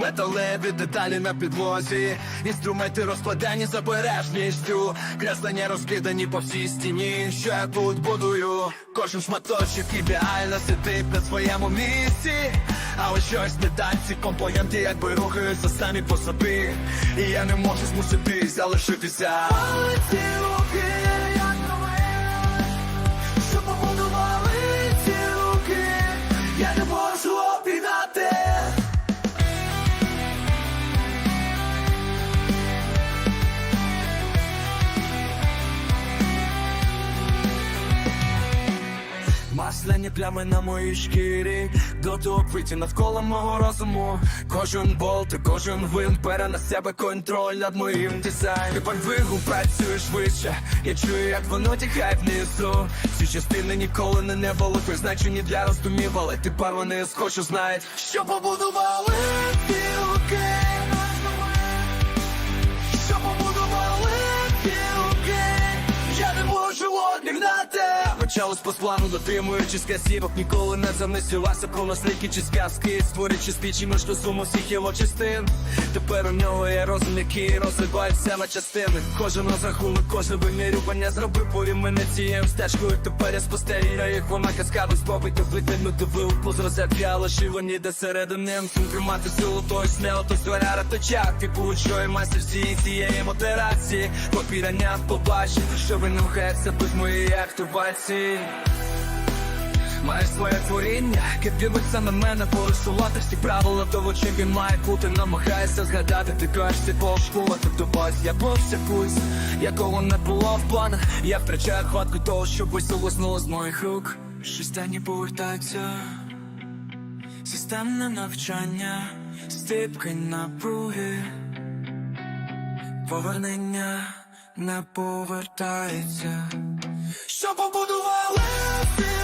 Металеві деталі на підлозі, інструменти розкладені з обережністю, креслення розкидані по всій стіні, що я тут будую. Кожен шматочок ідеально сидить на своєму місці. А ось щось не так, ці компоненти якби рухаються самі по собі. І я не можу змусити залишитися. Але ці руки, як Масляні плями на моїй шкірі. Дотопиті навколо мого розуму. Кожен болт і кожен вин бере на себе контроль над моїм дизайном. Ти вигу працює швидше Я чую, як воно тікає внизу. Ці частини ніколи не, не були призначені для роздумів Але тепер вони схочу знають Що побудували Почалось по плану, дотримуючись касівок. Ніколи не замислювався про наслідки чи сказки Створюючи спічі між суму всіх його частин. Тепер у нього є розум, який розвивається на частини. Кожен розрахунок, кожне вимірювання зробив повім мене цією стежкою. Тепер я спостерігаю, як вона каскадом спробуйте витягнути вилку з розетки, але шивані де середини. Всім тримати силу, той смело, той згоряра, то чак Ти получує майстер всієї цієї модерації. Попірання побачить, що ви не рухається без моєї Маєш своє творіння, яке дивиться на мене порисувати всі правила того, чим він має бути. Намагаєшся згадати, ти кажеш, це пошкувати до вас. Я бився пульс, якого не було в планах. Я втрачаю хватку того, що висилоснуло з моїх рук. Щось не повертається Системне навчання, стипки напруги. Повернення не повертається Що побудували ці